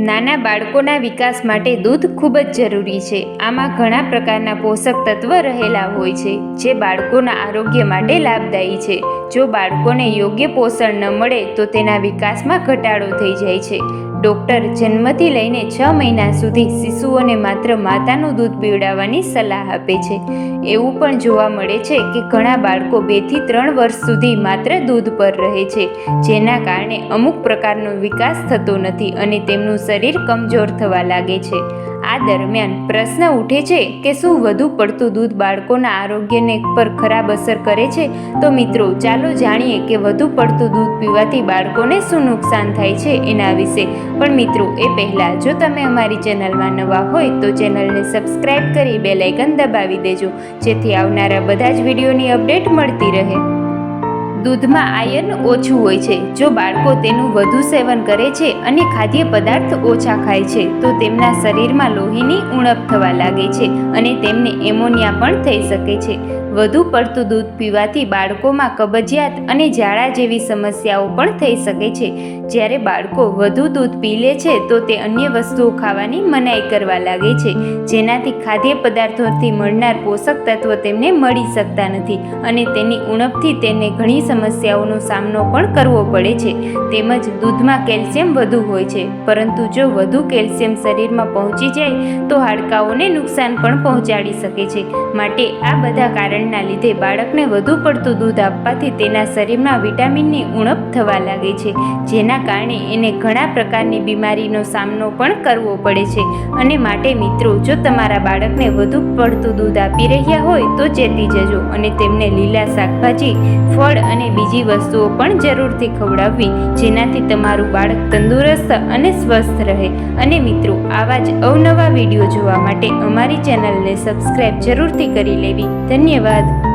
નાના બાળકોના વિકાસ માટે દૂધ ખૂબ જ જરૂરી છે. આમાં ઘણા પ્રકારના પોષક તત્વ રહેલા હોય છે, જે બાળકોના આરોગ્ય માટે લાભદાયી છે. જો બાળકોને યોગ્ય પોષણ ન મળે, તો તેના વિકાસમાં ઘટાડો થઈ જાય છે. ડૉક્ટર જન્મથી લઈને છ મહિના સુધી શિશુઓને માત્ર માતાનું દૂધ પીવડાવવાની સલાહ આપે છે. એવું પણ જોવા મળે છે કે ઘણા બાળકો બેથી ત્રણ વર્ષ સુધી માત્ર દૂધ પર રહે છે, જેના કારણે અમુક પ્રકારનો વિકાસ થતો નથી અને તેમનું શરીર કમજોર થવા લાગે છે. આ દરમિયાન પ્રશ્ન ઉઠે છે કે શું વધુ પડતું દૂધ બાળકોના આરોગ્યને પર ખરાબ અસર કરે છે? તો મિત્રો, ચાલો જાણીએ કે વધુ પડતું દૂધ પીવાથી બાળકોને શું નુકસાન થાય છે એના વિશે. પણ મિત્રો, એ પહેલાં જો તમે અમારી ચેનલમાં નવા હોય તો ચેનલને સબસ્ક્રાઈબ કરી બે લાઇકન દબાવી દેજો, જેથી આવનારા બધા જ વિડીયોની અપડેટ મળતી રહે. દૂધમાં આયર્ન ઓછું હોય છે. જો બાળકો તેનું વધુ સેવન કરે છે અને ખાદ્ય પદાર્થ ઓછા ખાય છે, તો તેમના શરીરમાં લોહીની ઉણપ થવા લાગે છે અને તેમને એમોનિયા પણ થઈ શકે છે. વધુ પડતું દૂધ પીવાથી બાળકોમાં કબજિયાત અને ઝાડા જેવી સમસ્યાઓ પણ થઈ શકે છે. જ્યારે બાળકો વધુ દૂધ પી લે છે, તો તે અન્ય વસ્તુઓ ખાવાની મનાઈ કરવા લાગે છે. જેનાથી ખાદ્ય પદાર્થોથી મળનાર પોષક તત્વો તેમને મળી શકતા નથી અને તેની ઉણપથી તેને ઘણી સમસ્યાઓનો સામનો પણ કરવો પડે છે. તેમજ દૂધમાં કેલ્શિયમ વધુ હોય છે, પરંતુ જો વધુ કેલ્શિયમ શરીરમાં પહોંચી જાય, તો હાડકાઓને નુકસાન પણ પહોંચાડી શકે છે. માટે આ બધા કારણના લીધે બાળકને વધુ પડતું દૂધ આપવાથી તેના શરીરમાં વિટામિનની ઉણપ થવા લાગે છે, જેના કારણે એને ઘણા પ્રકારની બીમારીનો સામનો પણ કરવો પડે છે. અને માટે મિત્રો, જો તમારા બાળકને વધુ પડતું દૂધ આપી રહ્યા હોય તો ચેતી જજો અને તેમને લીલા શાકભાજી, ફળ અને બીજી વસ્તુઓ પણ જરૂરથી ખવડાવવી, જેનાથી તમારું બાળક તંદુરસ્ત અને સ્વસ્થ રહે. અને મિત્રો, આવા જ અવનવા વીડિયો જોવા માટે અમારી ચેનલને સબસ્ક્રાઈબ જરૂરથી કરી લેવી. ધન્યવાદ.